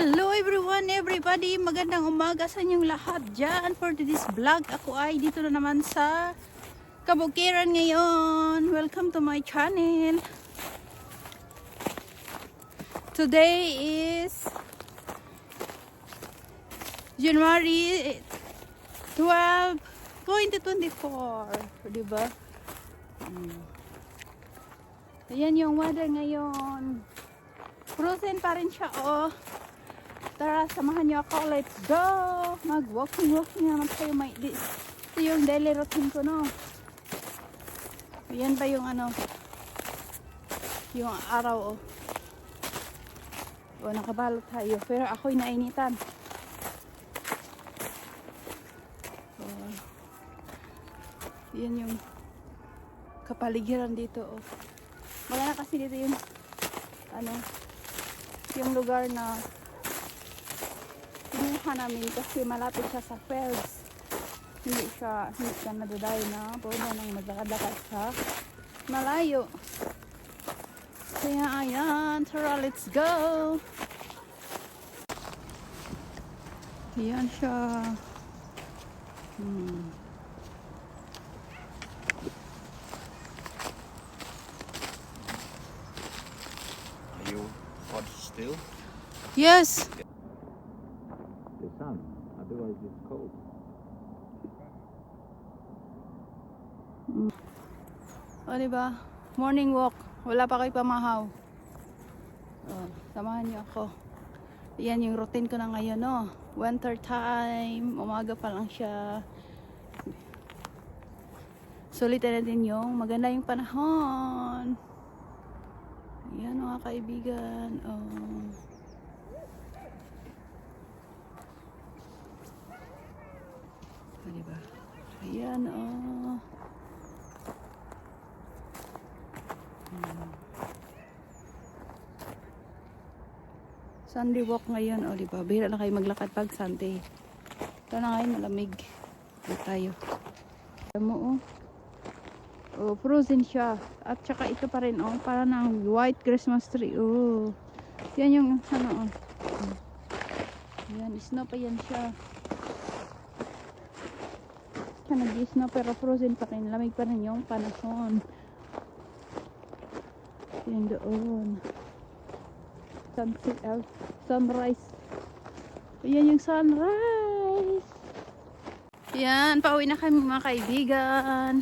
Hello everyone, everybody. Magandang umaga sa inyong lahat dyan. For this vlog, ako ay dito na naman sa Kabukiran ngayon. Welcome to my channel. Today is January 12, 2024. Diba? Hmm. Ayan yung weather ngayon. Frozen pa rin siya, oh. Tara, samahan niyo ako. Let's go! Mag-walking-walking naman tayo. May, di, ito yung daily routine ko, no? Yan ba yung ano? Yung araw, oh. O, nakabalot tayo. Pero ako'y nainitan. Oh. Yan yung kapaligiran dito, oh. Maganda kasi dito yung ano, yung lugar na pinuha namin kasi malapit siya sa Fells. Hindi siya, hindi siya nadadayo na. Pwede nang maglakad-lakad sa malayo. Kaya ayan, tara, let's go! Ayan siya. Hmm. Are you hot still? Yes! Sun. Otherwise it's cold. O, diba? Morning walk. Wala pa kayo pamahaw. O, samahan niyo ako. Yan yung routine ko na ngayon, no? Winter time. Umaga pa lang siya. Sulitan natin yung maganda yung panahon. Ayan mga kaibigan. Oh. O, diba? Ayan, oh. Sunday walk ngayon, o di ba? Bihira na kayo maglakad pag Sunday. Ito na ngayon, malamig. Ito tayo. Alam mo, oh. Oh, frozen siya. At saka ito pa rin, oh. Para ng white Christmas tree, oh. Yan yung, ano, oh. Yan, snow pa yan siya. Siya nag-snow pero frozen pa rin. Lamig pa rin yung panahon. Yan doon sunset, uh, sunrise. Ayan yung sunrise. Yan, pauwi na kami mga kaibigan.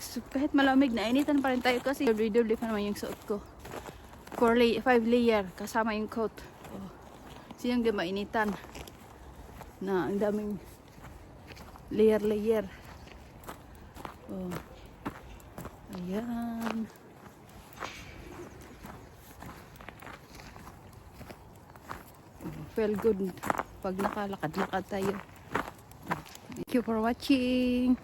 So, kahit malamig na, initan pa rin tayo kasi double pa naman yung suot ko. 4 lay 5 layer, kasama yung coat. Oh. So yung di mainitan. Na, ang daming layer-layer. Oh. Ayan. feel good pag nakalakad-lakad tayo. Thank you for watching.